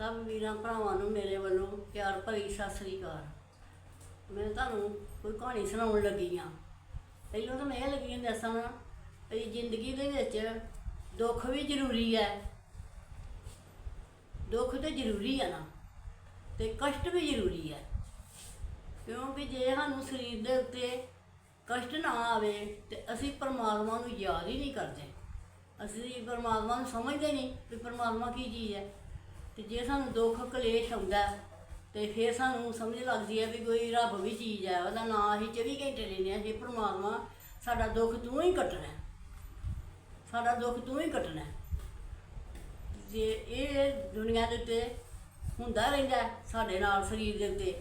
ਸਭ ਵੀਰਾਂ ਭਰਾਵਾਂ ਨੂੰ ਮੇਰੇ ਵੱਲੋਂ ਪਿਆਰ ਭਰੀ ਸਤਿ ਸ੍ਰੀ ਅਕਾਲ। ਮੈਂ ਤੁਹਾਨੂੰ ਕੋਈ ਕਹਾਣੀ ਸੁਣਾਉਣ ਲੱਗੀ ਆ ਪਹਿਲਾਂ ਤਾਂ ਮੈਂ ਇਹ ਲੱਗੀ ਹਾਂ ਦੱਸਣ ਵੀ ਜ਼ਿੰਦਗੀ ਦੇ ਵਿੱਚ ਦੁੱਖ ਵੀ ਜ਼ਰੂਰੀ ਹੈ। ਦੁੱਖ ਤੇ ਜ਼ਰੂਰੀ ਹੈ ਨਾ, ਤੇ ਕਸ਼ਟ ਵੀ ਜ਼ਰੂਰੀ ਹੈ। ਕਿਉਂਕਿ ਜੇ ਸਾਨੂੰ ਸਰੀਰ ਦੇ ਉੱਤੇ ਕਸ਼ਟ ਨਾ ਆਵੇ, ਤੇ ਅਸੀਂ ਪਰਮਾਤਮਾ ਨੂੰ ਯਾਦ ਹੀ ਨਹੀਂ ਕਰਦੇ। ਅਸੀਂ ਪਰਮਾਤਮਾ ਨੂੰ ਸਮਝਦੇ ਨਹੀਂ ਕਿ ਪਰਮਾਤਮਾ ਕੀ ਚੀਜ਼ ਹੈ। ਤੇ ਜੇ ਸਾਨੂੰ ਦੁੱਖ ਕਲੇਸ਼ ਆਉਂਦਾ ਹੈ, ਤੇ ਫਿਰ ਸਾਨੂੰ ਸਮਝ ਲੱਗਦੀ ਹੈ ਵੀ ਕੋਈ ਰੱਬ ਵੀ ਚੀਜ਼ ਹੈ ਉਹਦਾ ਨਾਂ ਅਸੀਂ 24 ਘੰਟੇ ਲੈਂਦੇ ਹਾਂ ਜੇ ਪਰਮਾਤਮਾ ਸਾਡਾ ਦੁੱਖ ਤੂੰ ਹੀ ਕੱਟਣਾ ਹੈ। ਸਾਡਾ ਦੁੱਖ ਤੂੰ ਹੀ ਕੱਟਣਾ ਹੈ। ਜੇ ਇਹ ਦੁਨੀਆ ਦੇ ਉੱਤੇ ਹੁੰਦਾ ਰਹਿੰਦਾ ਹੈ, ਸਾਡੇ ਨਾਲ ਸਰੀਰ ਦੇ ਉੱਤੇ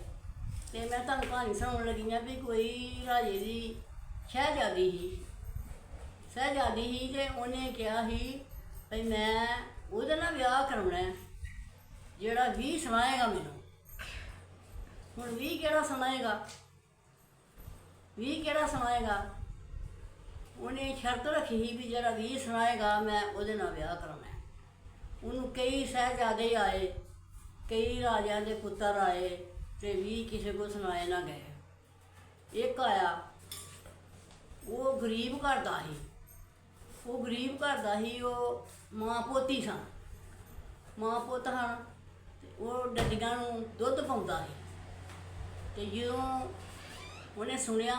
ਤੇ ਮੈਂ ਤੁਹਾਨੂੰ ਕਹਾਣੀ ਸੁਣਾਉਣ ਲੱਗੀ ਹਾਂ ਵੀ ਕੋਈ ਰਾਜੇ ਦੀ ਸ਼ਹਿਜ਼ਾਦੀ ਸੀ ਸ਼ਹਿਜ਼ਾਦੀ ਸੀ ਤੇ ਉਹਨੇ ਕਿਹਾ ਸੀ ਵੀ ਮੈਂ ਉਹਦੇ ਨਾਲ ਵਿਆਹ ਕਰਾਉਣਾ ਹੈ ਜਿਹੜਾ ਵੀ ਸੁਣਾਏਗਾ ਮੈਨੂੰ। ਹੁਣ ਵੀ ਕਿਹੜਾ ਸੁਣਾਏਗਾ? ਵੀ ਕਿਹੜਾ ਸੁਣਾਏਗਾ? ਉਹਨੇ ਸ਼ਰਤ ਰੱਖੀ ਸੀ ਵੀ ਜਿਹੜਾ ਵੀ ਸੁਣਾਏਗਾ, ਮੈਂ ਉਹਦੇ ਨਾਲ ਵਿਆਹ ਕਰਾਉਣਾ। ਉਹਨੂੰ ਕਈ ਸਹਿਜਾਦੇ ਆਏ, ਕਈ ਰਾਜਿਆਂ ਦੇ ਪੁੱਤਰ ਆਏ ਤੇ ਵੀ ਕਿਸੇ ਕੋ ਸੁਣਾਏ ਨਾ ਗਏ। ਇੱਕ ਆਇਆ, ਉਹ ਗਰੀਬ ਘਰ ਦਾ ਸੀ। ਉਹ ਗਰੀਬ ਘਰ ਦਾ ਸੀ, ਉਹ ਮਾਂ ਪੋਤੀ ਸਨ। ਮਾਂ ਪੁੱਤ ਹਨ। ਉਹ ਡੱਡੀਆਂ ਨੂੰ ਦੁੱਧ ਪਾਉਂਦਾ ਸੀ। ਤੇ ਜਦੋਂ ਉਹਨੇ ਸੁਣਿਆ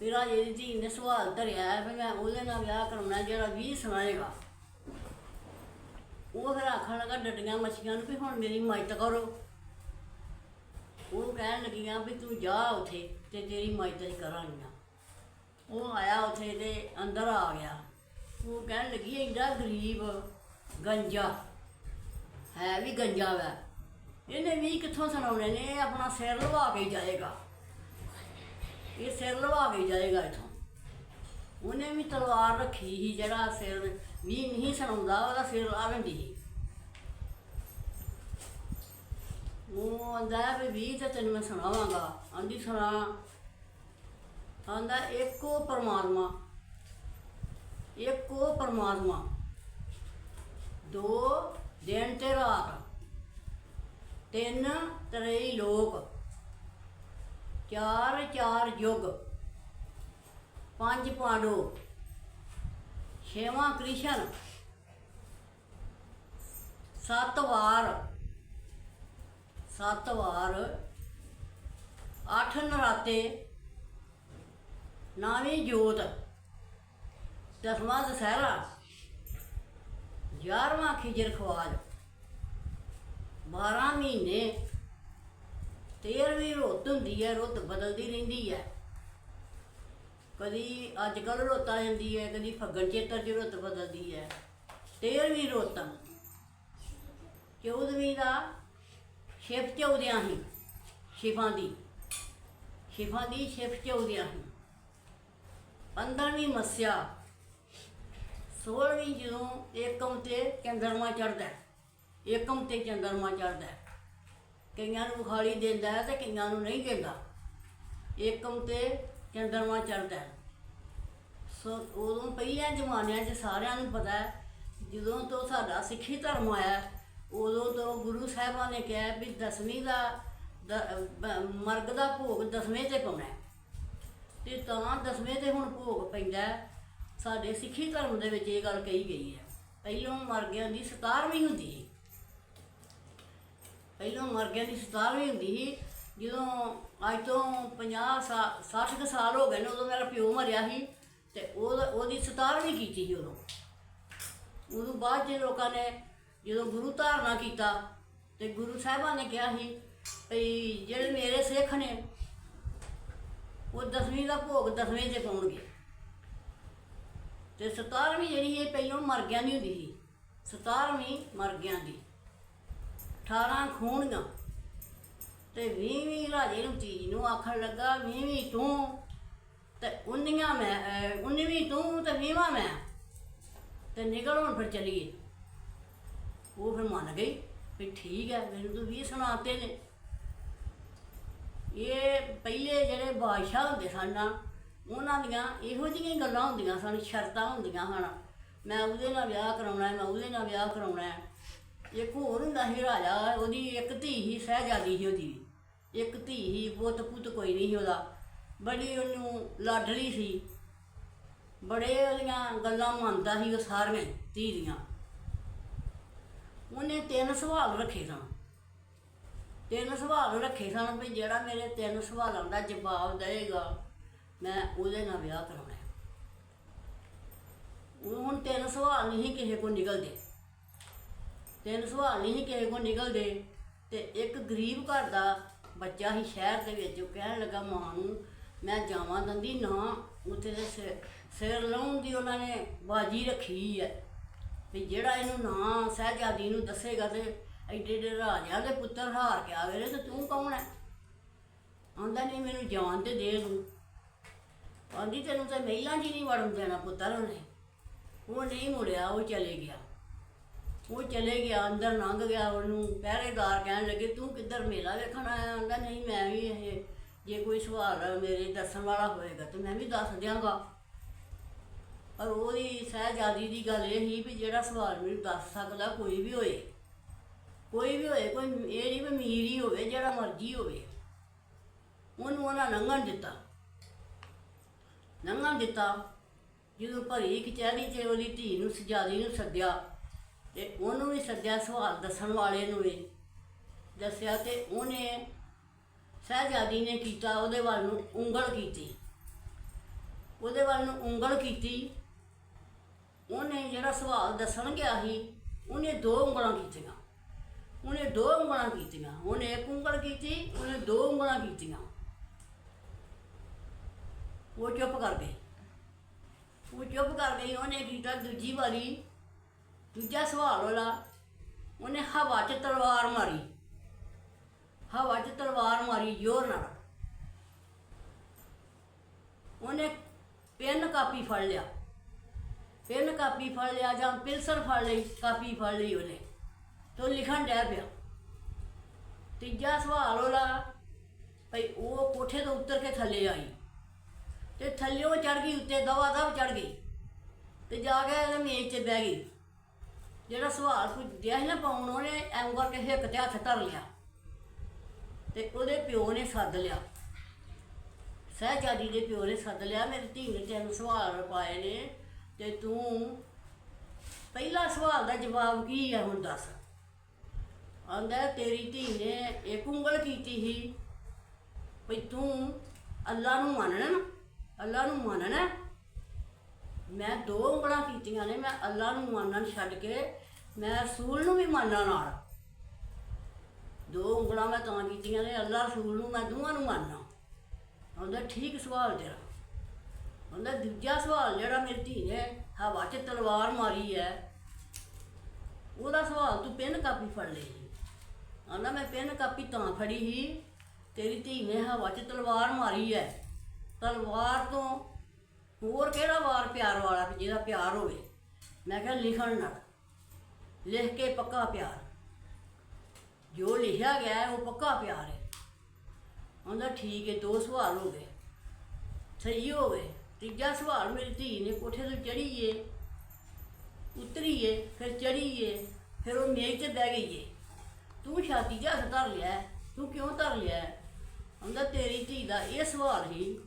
ਵੀ ਰਾਜੇ ਦੀ ਧੀ ਨੇ ਸਵਾਲ ਧਰਿਆ ਹੈ ਵੀ ਮੈਂ ਉਹਦੇ ਨਾਲ ਵਿਆਹ ਕਰਾਉਣਾ ਜਿਹੜਾ ਵੀ ਸੁਣਾਏਗਾ ਉਹ ਫਿਰ ਆਖਣ ਲੱਗਾ, ਡੱਡੀਆਂ ਮੱਛੀਆਂ ਨੂੰ ਵੀ ਹੁਣ ਮੇਰੀ ਮਦਦ ਕਰੋ। ਉਹ ਕਹਿਣ ਲੱਗੀਆਂ ਵੀ ਤੂੰ ਜਾ ਉੱਥੇ ਤੇ ਤੇਰੀ ਮਦਦ ਹੀ ਕਰਾਂਗੀਆਂ ਉਹ ਆਇਆ ਉੱਥੇ ਤੇ ਅੰਦਰ ਆ ਗਿਆ। ਉਹ ਕਹਿਣ ਲੱਗੀ ਇੰਦਾ ਗਰੀਬ ਗੰਜਾ, ਹੈ ਵੀ ਗੰਜਾ ਵਾ। ਇਹਨੇ ਵੀ ਕਿੱਥੋਂ ਸੁਣਾਉਣੇ ਨੇ? ਇਹ ਆਪਣਾ ਸਿਰ ਲਵਾ ਕੇ ਹੀ ਜਾਏਗਾ। ਇਹ ਸਿਰ ਲਵਾ ਕੇ ਹੀ ਜਾਏਗਾ ਇਥੋਂ। ਉਹਨੇ ਵੀ ਤਲਵਾਰ ਰੱਖੀ ਸੀ, ਜਿਹੜਾ ਸਿਰ ਵੀ ਨਹੀਂ ਸੁਣਾਉਂਦਾ, ਉਹਦਾ ਸਿਰ ਲਾ ਲੈਂਦੀ ਸੀ। ਉਹ ਆਂਦਾ ਵੀ ਵੀ ਤੇ ਤੈਨੂੰ ਮੈਂ ਸੁਣਾਵਾਂਗਾ। ਆਂਦੀ, ਸੁਣਾ। ਆਂਦਾ, ਇੱਕੋ ਪਰਮਾਤਮਾ। ਇੱਕੋ ਪਰਮਾਤਮਾ। ਦੋ ਦਿਨ ਤੇ ਰਾਤ। ਤਿੰਨ ਤਰਈ ਲੋਕ, ਚਾਰ ਚਾਰ ਯੁਗ ਪੰਜ ਪਾਂਡੋ, ਛੇਵਾਂ ਕ੍ਰਿਸ਼ਨ, ਸੱਤ ਵਾਰ ਸੱਤ ਵਾਰ, ਅੱਠ ਨਰਾਤੇ, ਨਾਵੀਂ ਜੋਤ, ਦਸਵਾਂ ਦਸਹਿਰਾ, ਗਿਆਰਵਾਂ ਖਿਜਰ ਖਵਾਜ। 12 ਮਹੀਨੇ 13ਵੀਂ ਰੁੱਤ ਹੁੰਦੀ ਹੈ, ਰੁੱਤ ਬਦਲਦੀ ਰਹਿੰਦੀ ਹੈ। ਕਦੀ ਅੱਜ ਕੱਲ ਰੁੱਤ ਆ ਜਾਂਦੀ ਹੈ, ਕਦੀ ਫੱਗਣ ਚੇਤਰ ਚ ਰੁੱਤ ਬਦਲਦੀ ਹੈ। 13ਵੀਂ ਰੁੱਤ ਚੌਦਵੀਂ ਦਾ ਸ਼ਿਫ ਚੌਦਿਆਂ ਹੀ ਸ਼ਿਫਾਂ ਦੀ ਸ਼ਿਫਾਂ ਦੀ ਸ਼ਿਫ ਚੌਦਿਆਂ ਹੀ। 15ਵੀਂ ਮੱਸਿਆ 16ਵੀਂ ਜਦੋਂ ਏਕਮ ਤੇ ਚੰਦਰਮਾ ਚੜਦਾ ਏਕਮ ਤੇ ਚੰਦਰਮਾ ਚੜਦਾ ਕਈਆਂ ਨੂੰ ਖਾਲੀ ਦਿੰਦਾ ਹੈ ਤੇ ਕਈਆਂ ਨੂੰ ਨਹੀਂ ਦਿੰਦਾ। ਏਕਮ ਤੇ ਚੰਦਰਮਾ ਚੜਦਾ ਸੋ ਉਦੋਂ ਪਹਿਲਾਂ ਜ਼ਮਾਨਿਆਂ 'ਚ ਸਾਰਿਆਂ ਨੂੰ ਪਤਾ ਹੈ, ਜਦੋਂ ਤੋਂ ਸਾਡਾ ਸਿੱਖੀ ਧਰਮ ਆਇਆ ਉਦੋਂ ਤੋਂ ਗੁਰੂ ਸਾਹਿਬਾਂ ਨੇ ਕਿਹਾ ਵੀ ਦਸਵੀਂ ਦਾ ਮਰਗ ਦਾ ਭੋਗ ਦਸਵੇਂ ਤੇ ਪਾਉਣਾ ਹੈ। ਤੇ ਤਾਂ ਦਸਵੇਂ ਤੇ ਹੁਣ ਭੋਗ ਪੈਂਦਾ ਸਾਡੇ ਸਿੱਖੀ ਧਰਮ ਦੇ ਵਿੱਚ ਇਹ ਗੱਲ ਕਹੀ ਗਈ ਹੈ। ਪਹਿਲੋਂ ਮਰ ਗਿਆ ਦੀ 17ਵੀਂ ਹੁੰਦੀ ਸੀ। ਪਹਿਲਾਂ ਮਰ ਗਿਆ ਦੀ 17ਵੀਂ ਹੁੰਦੀ ਸੀ। ਜਦੋਂ ਅੱਜ ਤੋਂ 50 ਸਾਲ 60 ਕੁ ਸਾਲ ਹੋ ਗਏ ਨੇ, ਉਦੋਂ ਮੇਰਾ ਪਿਓ ਮਰਿਆ ਸੀ ਤੇ ਉਹ ਉਹਦੀ 17ਵੀਂ ਕੀਤੀ ਸੀ ਉਦੋਂ। ਉਦੋਂ ਬਾਅਦ ਜੇ ਲੋਕਾਂ ਨੇ ਜਦੋਂ ਗੁਰੂ ਧਾਰਨਾ ਕੀਤਾ ਤੇ ਗੁਰੂ ਸਾਹਿਬਾਂ ਨੇ ਕਿਹਾ ਸੀ ਵੀ ਜਿਹੜੇ ਮੇਰੇ ਸਿੱਖ ਨੇ, ਉਹ ਦਸਵੀਂ ਦਾ ਭੋਗ ਦਸਵੇਂ ਤੇ ਪਾਉਣਗੇ। ਤੇ 17ਵੀਂ ਜਿਹੜੀ ਇਹ ਪਹਿਲੋਂ ਮਰ ਗਿਆ ਨਹੀਂ ਹੁੰਦੀ ਸੀ 17ਵੀਂ ਮਰ ਗਿਆ ਦੀ। 18 ਖੂਣੀਆਂ। ਤੇ 20ਵੀਂ ਰਾਜੇ ਨੂੰ ਧੀ ਨੂੰ ਆਖਣ ਲੱਗਾ 20ਵੀਂ ਤੂੰ ਤੇ 19ਵੀਂ ਮੈਂ, ਅਹ 19ਵੀਂ ਤੂੰ ਤੇ 20ਵਾਂ ਮੈਂ। ਤੇ ਨਿਕਲ ਹੁਣ ਫਿਰ ਚਲੀਏ ਉਹ ਫਿਰ ਮੰਨ ਗਈ ਵੀ ਠੀਕ ਹੈ, ਮੈਨੂੰ ਤੂੰ 20 ਸੁਣਾਤੇ ਨੇ। ਇਹ ਪਹਿਲੇ ਜਿਹੜੇ ਬਾਦਸ਼ਾਹ ਹੁੰਦੇ ਸਨ ਨਾ, ਉਹਨਾਂ ਦੀਆਂ ਇਹੋ ਜਿਹੀਆਂ ਗੱਲਾਂ ਹੁੰਦੀਆਂ ਸਨ, ਸ਼ਰਤਾਂ ਹੁੰਦੀਆਂ ਹਨ। ਮੈਂ ਉਹਦੇ ਨਾਲ ਵਿਆਹ ਕਰਾਉਣਾ ਹੈ, ਮੈਂ ਉਹਦੇ ਨਾਲ ਵਿਆਹ ਕਰਾਉਣਾ ਹੈ। ਇੱਕ ਹੋਰ ਹੁੰਦਾ ਸੀ ਰਾਜਾ, ਉਹਦੀ ਇੱਕ ਧੀ ਸੀ, ਸਹਿਜਾਦੀ ਸੀ ਉਹਦੀ। ਇੱਕ ਧੀ ਸੀ, ਪੁੱਤ ਪੁੱਤ ਕੋਈ ਨਹੀਂ ਸੀ ਉਹਦਾ। ਬੜੀ ਉਹਨੂੰ ਲਾਡਲੀ ਸੀ। ਬੜੇ ਉਹਦੀਆਂ ਗੱਲਾਂ ਮੰਨਦਾ ਸੀ ਉਹ ਸਾਰੀਆਂ ਧੀ ਦੀਆਂ। ਉਹਨੇ ਤਿੰਨ ਸਵਾਲ ਰੱਖੇ ਸਨ। ਤਿੰਨ ਸਵਾਲ ਰੱਖੇ ਸਨ ਵੀ ਜਿਹੜਾ ਮੇਰੇ ਤਿੰਨ ਸਵਾਲਾਂ ਦਾ ਜਵਾਬ ਦੇਵੇਗਾ, ਮੈਂ ਉਹਦੇ ਨਾਲ ਵਿਆਹ ਕਰਾਉਣਾ ਉਹ ਹੁਣ ਤਿੰਨ ਸਵਾਲ ਨਹੀਂ ਕਿਸੇ ਕੋਲ ਨਿਕਲਦੇ। ਤਿੰਨ ਸਵਾਲ ਨਹੀਂ ਕਿਸੇ ਕੋ ਨਿਕਲਦੇ ਤੇ ਇੱਕ ਗਰੀਬ ਘਰ ਦਾ ਬੱਚਾ ਹੀ ਸ਼ਹਿਰ ਦੇ ਵਿੱਚ, ਉਹ ਕਹਿਣ ਲੱਗਾ, ਮਾਂ ਨੂੰ ਮੈਂ ਜਾਵਾਂ ਦੰਦੀ ਨਾ ਉੱਥੇ ਦੇ ਸਿਰ- ਸਿਰ ਲਾਉਣ ਦੀ ਉਹਨਾਂ ਨੇ ਬਾਜੀ ਰੱਖੀ ਹੈ। ਵੀ ਜਿਹੜਾ ਇਹਨੂੰ ਨਾ ਸਹਿਜਾਦੀ ਨੂੰ ਦੱਸੇਗਾ ਤੇ ਐਡੇ ਐਡੇ ਰਾਜਿਆਂ ਦੇ ਪੁੱਤਰ ਹਾਰ ਕੇ ਆਵੇ ਨੇ ਤੇ ਤੂੰ ਕੌਣ ਹੈ? ਆਂਦਾ, ਨਹੀਂ, ਮੈਨੂੰ ਜਾਨ ਤੇ ਦੇ ਤੂੰ। ਆਂਦੀ, ਤੈਨੂੰ ਤਾਂ ਮਹਿਲਾਂ ਜੀ ਨਹੀਂ ਵੜਨ ਦੇਣਾ ਪੁੱਤਰ ਉਹਨੇ। ਉਹ ਨਹੀਂ ਮੁੜਿਆ, ਉਹ ਚਲੇ ਗਿਆ। ਉਹ ਚਲੇ ਗਿਆ, ਅੰਦਰ ਲੰਘ ਗਿਆ, ਉਹਨੂੰ ਪਹਿਰੇਦਾਰ ਕਹਿਣ ਲੱਗੇ, ਤੂੰ ਕਿੱਧਰ ਮੇਲਾ ਵੇਖਣ ਆਇਆ? ਆਂਦਾ ਨਹੀਂ, ਮੈਂ ਵੀ ਇਹ, ਜੇ ਕੋਈ ਸਵਾਲ ਮੇਰੇ ਦੱਸਣ ਵਾਲਾ ਹੋਏਗਾ ਤੇ ਮੈਂ ਵੀ ਦੱਸ ਦਿਆਂਗਾ। ਪਰ ਉਹਦੀ ਸਹਿਜਾਦੀ ਦੀ ਗੱਲ ਇਹ ਸੀ ਵੀ ਜਿਹੜਾ ਸਵਾਲ ਮੈਨੂੰ ਦੱਸ ਸਕਦਾ, ਕੋਈ ਵੀ ਹੋਏ। ਕੋਈ ਵੀ ਹੋਏ, ਕੋਈ ਇਹ ਨਹੀਂ ਵੀ ਅਮੀਰ ਹੀ ਹੋਵੇ, ਜਿਹੜਾ ਮਰਜ਼ੀ ਹੋਵੇ। ਉਹਨੂੰ ਉਹਨਾਂ ਲੰਘਣ ਦਿੱਤਾ। ਲੰਘਣ ਦਿੱਤਾ। ਜਦੋਂ ਭਰੀ ਕਚਹਿਰੀ 'ਚ ਉਹਦੀ ਧੀ ਨੂੰ ਸਜਾਦੀ ਨੂੰ ਸੱਦਿਆ। ਤੇ ਉਹਨੂੰ ਵੀ ਸੱਦਿਆ ਸਵਾਲ, ਦੱਸਣ ਵਾਲੇ ਨੂੰ ਵੀ। ਦੱਸਿਆ ਤੇ ਉਹਨੇ ਸਹਿਜਾਦੀ ਨੇ ਕੀਤਾ, ਉਹਦੇ ਵੱਲ ਨੂੰ ਉਂਗਲ ਕੀਤੀ। ਉਹਦੇ ਵੱਲ ਨੂੰ ਉਂਗਲ ਕੀਤੀ। ਉਹਨੇ ਜਿਹੜਾ ਸਵਾਲ ਦੱਸਣ ਗਿਆ ਸੀ, ਉਹਨੇ ਦੋ ਉਂਗਲਾਂ ਕੀਤੀਆਂ। ਉਹਨੇ ਦੋ ਉਂਗਲਾਂ ਕੀਤੀਆਂ। ਉਹਨੇ ਇੱਕ ਉਂਗਲ ਕੀਤੀ, ਉਹਨੇ ਦੋ ਉਂਗਲਾਂ ਕੀਤੀਆਂ। ਉਹ ਚੁੱਪ ਕਰ ਗਈ। ਉਹ ਚੁੱਪ ਕਰ ਗਈ, ਉਹਨੇ ਕੀਤਾ ਦੂਜੀ ਵਾਰੀ। ਦੂਜਾ ਸਵਾਲ ਵਾਲਾ ਉਹਨੇ ਹਵਾ 'ਚ ਤਲਵਾਰ ਮਾਰੀ। ਹਵਾ 'ਚ ਤਲਵਾਰ ਮਾਰੀ, ਜ਼ੋਰ ਨਾਲ। ਉਹਨੇ ਪੈਨ ਕਾਪੀ ਫੜ ਲਿਆ। ਪੈਨ ਕਾਪੀ ਫੜ ਲਿਆ ਜਾਂ ਪਿਲਸਰ ਫੜ ਲਈ, ਕਾਪੀ ਫੜ ਲਈ ਉਹਨੇ। ਤੇ ਉਹ ਲਿਖਣ ਡਿਆ ਪਿਆ। ਤੀਜਾ ਸਵਾਲ ਉਹਦਾ ਭਈ ਉਹ ਕੋਠੇ ਤੋਂ ਉੱਤਰ ਕੇ ਥੱਲੇ ਆਈ। ਤੇ ਥੱਲਿਓਂ ਚੜ ਗਈ, ਉੱਤੇ ਦਵਾ ਦਵ ਚੜ ਗਈ। ਤੇ ਜਾ ਕੇ ਉਹਦੇ ਮੇਜ਼ 'ਤੇ ਬਹਿ ਗਈ। ਜਿਹੜਾ ਸਵਾਲ ਕੋਈ ਸੀ ਨਾ ਪਾਉਣ, ਉਹਨੇ ਐਂ ਕਰਕੇ ਹਿੱਕ ਤੇ ਹੱਥ ਧਰ ਲਿਆ। ਤੇ ਉਹਦੇ ਪਿਓ ਨੇ ਸੱਦ ਲਿਆ। ਸਹਿਜਾਦੀ ਦੇ ਪਿਓ ਨੇ ਸੱਦ ਲਿਆ। ਮੇਰੀ ਧੀ ਨੇ ਤੈਨੂੰ ਸਵਾਲ ਪਾਏ ਨੇ ਤੇ ਤੂੰ ਪਹਿਲਾ ਸਵਾਲ ਦਾ ਜਵਾਬ ਕੀ ਹੈ ਹੁਣ ਦੱਸ। ਆਂਦਾ, ਤੇਰੀ ਧੀ ਨੇ ਇੱਕ ਉਂਗਲ ਕੀਤੀ ਸੀ। ਵੀ ਤੂੰ ਅੱਲਾ ਨੂੰ ਮੰਨਣਾ ਨਾ, ਅੱਲਾ ਨੂੰ ਮੰਨਣਾ। ਮੈਂ ਦੋ ਉਂਗਲਾਂ ਕੀਤੀਆਂ ਨੇ, ਮੈਂ ਅੱਲਾ ਨੂੰ ਮੰਨਣ ਛੱਡ ਕੇ, ਮੈਂ ਰਸੂਲ ਨੂੰ ਵੀ ਮੰਨਣ ਨਾਲ। ਦੋ ਉਂਗਲਾਂ ਮੈਂ ਤਾਂ ਕੀਤੀਆਂ ਨੇ, ਅੱਲਾ ਰਸੂਲ ਨੂੰ ਮੈਂ ਦੋਵਾਂ ਨੂੰ ਮੰਨਣਾ। ਉਹਦਾ ਠੀਕ ਸਵਾਲ ਤੇਰਾ। ਉਹਦਾ ਦੂਜਾ ਸਵਾਲ ਜਿਹੜਾ ਮੇਰੀ ਧੀ ਨੇ ਹਵਾ 'ਚ ਤਲਵਾਰ ਮਾਰੀ ਹੈ, ਉਹਦਾ ਸਵਾਲ ਤੂੰ ਪੈਨ ਕਾਪੀ ਫੜ ਲਈ ਆਂਦਾ ਮੈਂ ਪੈਨ ਕਾਪੀ ਤਾਂ ਫੜੀ ਸੀ, ਤੇਰੀ ਧੀ ਨੇ ਹਵਾ 'ਚ ਤਲਵਾਰ ਮਾਰੀ ਹੈ। ਤਲਵਾਰ ਤੋਂ ਹੋਰ ਕਿਹੜਾ ਵਾਰ ਪਿਆਰ ਵਾਲਾ ਵੀ ਜਿਹਦਾ ਪਿਆਰ ਹੋਵੇ? ਮੈਂ ਕਿਹਾ ਲਿਖਣ ਨਾਲ ਲਿਖ ਕੇ ਪੱਕਾ ਪਿਆਰ। ਜੋ ਲਿਖਿਆ ਗਿਆ ਹੈ, ਉਹ ਪੱਕਾ ਪਿਆਰ ਹੈ। ਉਹਦਾ ਠੀਕ ਹੈ, ਦੋ ਸਵਾਲ ਹੋ ਗਏ। ਸਹੀ ਹੋ ਗਏ ਤੀਜਾ ਸਵਾਲ, ਮੇਰੀ ਧੀ ਨੇ ਕੋਠੇ ਤੋਂ ਚੜੀ ਏ, ਉਤਰੀ ਏ, ਫਿਰ ਚੜੀ ਏ, ਫਿਰ ਉਹ ਮੇਜ਼ ਤੇ ਬਹਿ ਗਈ ਏ। ਤੂੰ ਛਾਤੀ 'ਚ ਧਰ ਲਿਆ ਤੂੰ ਕਿਉਂ ਧਰ ਲਿਆ ਹੈ? ਤੇਰੀ ਧੀ ਦਾ ਇਹ ਸਵਾਲ ਹੀ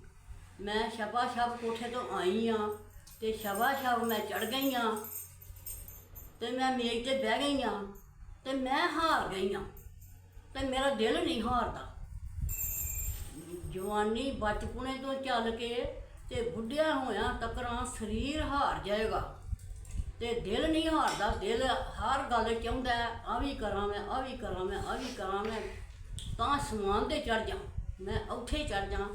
ਮੈਂ ਸ਼ਬਾ ਸ਼ਬ ਕੋਠੇ ਤੋਂ ਆਈ ਆ ਤੇ ਸ਼ਬਾ ਸ਼ਬ ਮੈਂ ਚੜ ਗਈ ਆ ਤੇ ਮੈਂ ਮੇਜ਼ ਤੇ ਬਹਿ ਗਈ ਆ ਤੇ ਮੈਂ ਹਾਰ ਗਈ ਆ ਤੇ ਮੇਰਾ ਦਿਲ ਨਹੀਂ ਹਾਰਦਾ। ਜਵਾਨੀ ਬਚਪਨੇ ਤੋਂ ਚੱਲ ਕੇ ਤੇ ਬੁੱਢਿਆ ਹੋਇਆ ਤੱਕਰਾਂ ਸਰੀਰ ਹਾਰ ਜਾਏਗਾ ਤੇ ਦਿਲ ਨਹੀਂ ਹਾਰਦਾ ਦਿਲ ਹਰ ਗੱਲ ਚਾਹੁੰਦਾ ਹੈ, ਆ ਵੀ ਕਰਾਂ ਮੈਂ ਆ ਵੀ ਕਰਾਂ ਮੈਂ ਆ ਵੀ ਕਰਾਂ ਮੈਂ ਤਾਂ ਸਮਾਨ ਤੇ ਚੜ ਜਾ ਮੈਂ ਉੱਥੇ ਚੜ ਜਾ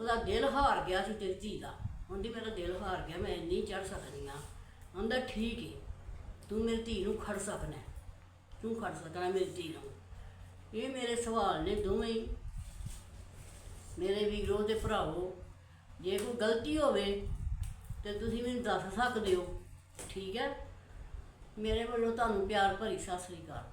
ਉਹਦਾ ਦਿਲ ਹਾਰ ਗਿਆ ਸੀ ਤੇਰੀ ਧੀ ਦਾ। ਉਹਦੀ ਮੇਰਾ ਦਿਲ ਹਾਰ ਗਿਆ, ਮੈਂ ਨਹੀਂ ਚੜ ਸਕਦੀ ਆ ਉਹਦਾ ਠੀਕ ਹੈ ਤੂੰ ਮੇਰੀ ਧੀ ਨੂੰ ਖੜ ਸਕਣਾ ਤੂੰ ਖੜ ਸਕਣਾ ਮੇਰੀ ਧੀ ਨੂੰ। ਇਹ ਮੇਰੇ ਸਵਾਲ ਨੇ ਦੋਵੇਂ ਹੀ। ਮੇਰੇ ਵੀਰੋ ਤੇ ਭਰਾਵੋ, ਜੇ ਕੋਈ ਗਲਤੀ ਹੋਵੇ ਤੇ ਤੁਸੀਂ ਮੈਨੂੰ ਦੱਸ ਸਕਦੇ ਹੋ। ਠੀਕ ਹੈ? ਮੇਰੇ ਵੱਲੋਂ ਤੁਹਾਨੂੰ ਪਿਆਰ ਭਰੀ ਸਤਿ ਸ੍ਰੀ ਅਕਾਲ।